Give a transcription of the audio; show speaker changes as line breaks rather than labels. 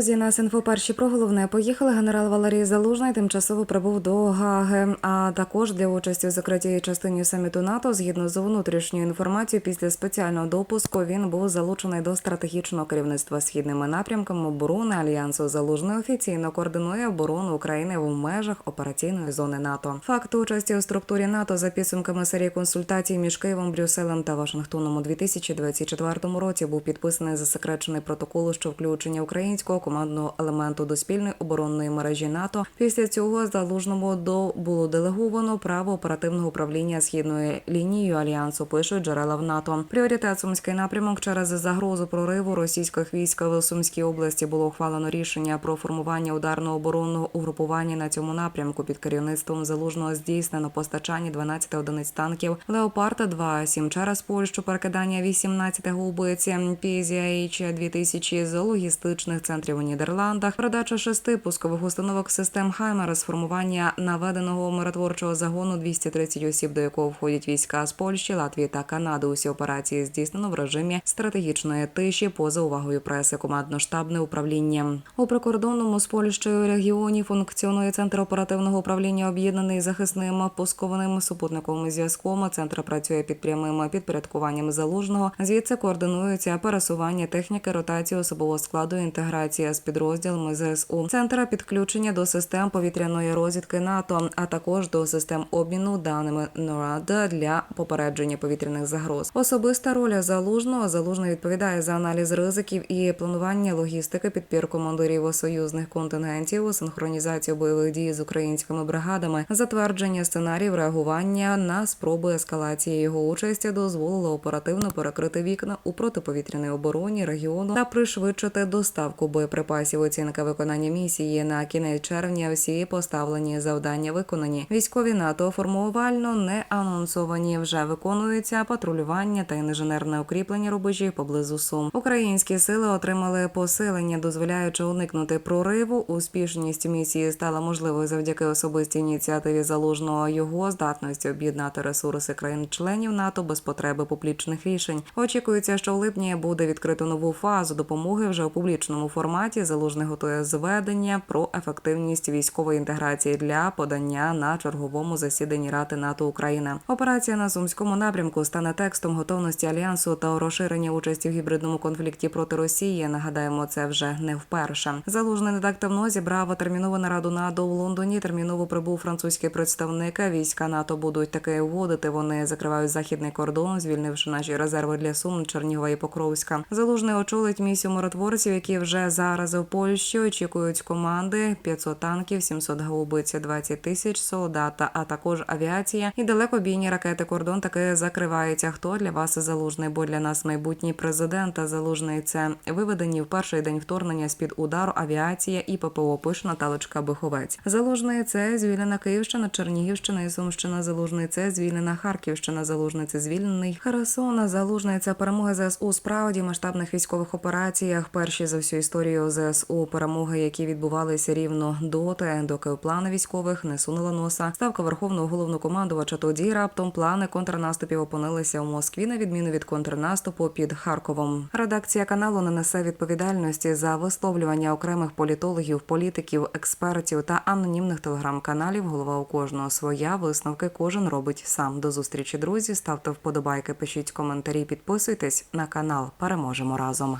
Друзі, нас інфо перші про головне поїхали. Генерал Валерій Залужний тимчасово прибув до Гаги. А також для участі в закритій частині саміту НАТО, згідно з внутрішньою інформацією, після спеціального допуску він був залучений до стратегічного керівництва східними напрямками оборони альянсу. Залужний офіційно координує оборону України в межах операційної зони НАТО. Факт участі у структурі НАТО за підсумками серії консультацій між Києвом, Брюсселем та Вашингтоном у 2024 році був підписаний засекречений протокол, що включення українського командного елементу до спільної оборонної мережі НАТО. Після цього залужному до було делеговано право оперативного управління східною лінією альянсу. Пишуть джерела в НАТО. Пріоритет сумський напрямок через загрозу прориву російських військ в Сумській області було ухвалено рішення про формування ударного оборонного угрупування на цьому напрямку під керівництвом залужного здійснено постачання 12 одиниць танків Леопарда 2 7 через Польщу перекидання 18 гаубиць PZH 2000 з логістичних центрів у Нідерландах, передача шести пускових установок систем Хаймер, сформування наведеного миротворчого загону 230 осіб, до якого входять війська з Польщі, Латвії та Канади. Усі операції здійснено в режимі стратегічної тиші поза увагою преси. Командно-штабне управління у прикордонному з Польщею регіоні функціонує центр оперативного управління, об'єднаний захисним пусковим супутниковим зв'язком. Центр працює під прямим підпорядкуванням залужного. Звідси координується пересування техніки, ротації особового складу, інтеграція з підрозділами ЗСУ. Центр підключення до систем повітряної розвідки НАТО, а також до систем обміну даними NORAD для попередження повітряних загроз. Особиста роль залужного залужний відповідає за аналіз ризиків і планування логістики, підпір командирів союзних контингентів, синхронізацію бойових дій з українськими бригадами, затвердження сценаріїв реагування на спроби ескалації його участі дозволило оперативно перекрити вікна у протиповітряній обороні регіону та пришвидшити доставку боєприпасів. Оцінка виконання місії на кінець червня. Всі поставлені завдання виконані. Військові НАТО формувально не анонсовані. Вже виконуються патрулювання та інженерне укріплення рубежів поблизу Сум. Українські сили отримали посилення, дозволяючи уникнути прориву. Успішність місії стала можливою завдяки особистій ініціативі залужного його здатності об'єднати ресурси країн-членів НАТО без потреби публічних рішень. Очікується, що в липні буде відкрито нову фазу допомоги вже у публічному форматі. Залужний готує зведення про ефективність військової інтеграції для подання на черговому засіданні Ради НАТО Україна. Операція на сумському напрямку стане текстом готовності альянсу та розширення участі в гібридному конфлікті проти Росії. Нагадаємо, це вже не вперше. Залужний не так давно зібрав термінову нараду НАТО у Лондоні. Терміново прибув французький представник. Війська НАТО будуть таки вводити. Вони закривають західний кордон, звільнивши наші резерви для Сум, Чернігова і Покровська. Залужний очолить місію миротворців, які вже зараз в Польщі очікують команди 500 танків, 700 гаубиць, 20 тисяч солдата, а також авіація і далекобійні ракети. Кордон таки закривається. Хто для вас залужний? Бо для нас майбутній президент залужний це виведені в перший день вторгнення з під удару авіація і ППО. Пише Наталочка Биховець. Залужний це звільнена Київщина, Чернігівщина і Сумщина. Залужний це звільнена Харківщина. Залужний це звільнений Херсон. Залужний це перемоги ЗСУ у справді масштабних військових операціях. Перші за всю історію ЗСУ перемоги, які відбувалися рівно доти, доки плани військових не сунула носа. Ставка верховного головнокомандувача тоді раптом плани контрнаступів опинилися у Москві на відміну від контрнаступу під Харковом. Редакція каналу не несе відповідальності за висловлювання окремих політологів, політиків, експертів та анонімних телеграм-каналів. Голова у кожного своя висновки кожен робить сам. До зустрічі, друзі. Ставте вподобайки, пишіть коментарі, підписуйтесь на канал. Переможемо разом.